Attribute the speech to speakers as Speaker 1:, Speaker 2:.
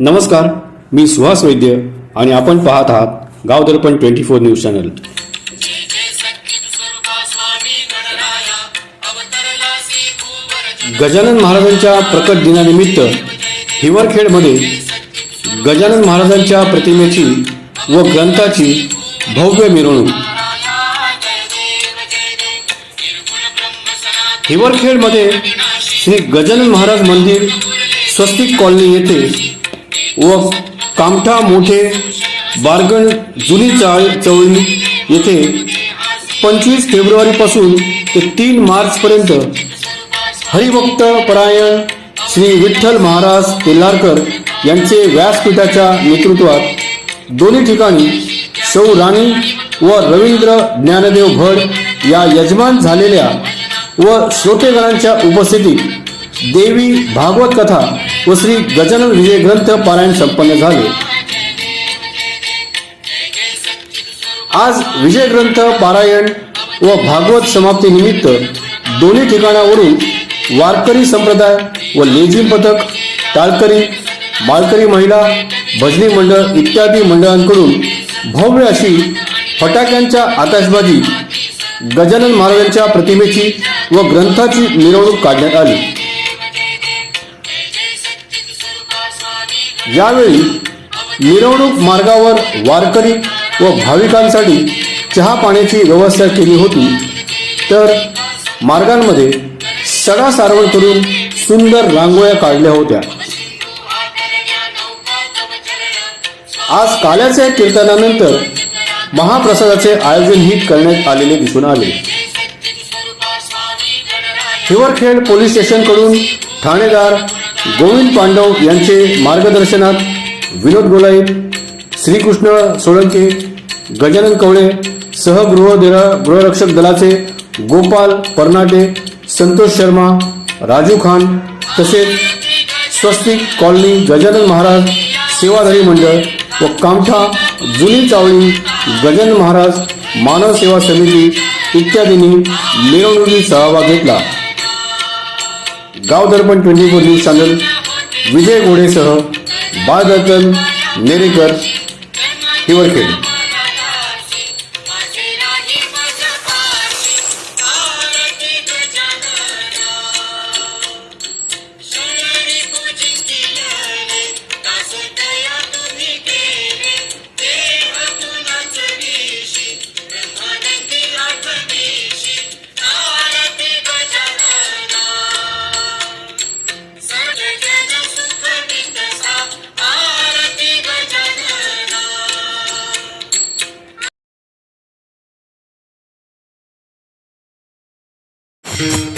Speaker 1: नमस्कार मी सुहास वैद्य आणि आपण पाहत आहात Gaon Darpan twenty four news channel. Gajanan महाराजांच्या प्रकट दिनानिमित्त हिवरखेडमध्ये गजानन महाराजांच्या प्रतिमेची व ग्रंथाची भव्य मिरवणूक. हिवरखेडमध्ये श्री गजानन महाराज मंदिर स्वस्तिक कॉलनी येथे व कामठा मोठे बारगण जुनी चाळ चवळी येथे पंचवीस फेब्रुवारीपासून ते तीन मार्चपर्यंत हरिभक्त परायण श्री विठ्ठल महाराज तेलारकर यांचे व्यासपीठाच्या नेतृत्वात दोन्ही ठिकाणी सौ राणी व रवींद्र ज्ञानदेव भड या यजमान झालेल्या व श्रोतेगणांच्या उपस्थितीत देवी भागवत कथा व श्री गजानन विजय ग्रंथ पारायण संपन्न झाले. आज विजय ग्रंथ पारायण व भागवत समाप्ती निमित्त दोन्ही ठिकाणावरून वारकरी संप्रदाय व लेझिम पथक टाळकरी बाळकरी महिला भजनी मंडळ इत्यादी मंडळांकडून भव्य अशी फटाक्यांच्या आकाशबाजी गजानन महाराजांच्या प्रतिमेची व ग्रंथाची मिरवणूक काढण्यात आली. यावेळी मिरवणूक मार्गावर वारकरी व भाविकांसाठी चहा पाण्याची व्यवस्था केली होती. तर मार्गांमध्ये सडा सारवण करून सुंदर रांगोळ्या काढल्या होत्या. आज काल्याच्या कीर्तनानंतर महाप्रसादाचे आयोजनही करण्यात आलेले दिसून आले. हिवरखेड पोलीस स्टेशनकडून ठाणेदार गोविंद पांडव यांचे मार्गदर्शनात विनोद गोलाई श्रीकृष्ण सोळंके गजानन कवळे सहगृह गृहरक्षक दलाचे गोपाल परनाटे संतोष शर्मा राजू खान तसेच स्वस्तिक कॉलनी गजानन महाराज सेवाधारी मंडळ व कामठा जुनी चावळी गजानन महाराज मानव सेवा समिती इत्यादींनी मिरवणुकीत सहभाग घेतला. Gaon Darpan twenty four news channel Vijay घोडेसह बाळदर्पण नेरेकर हिवरखेड. Thank you.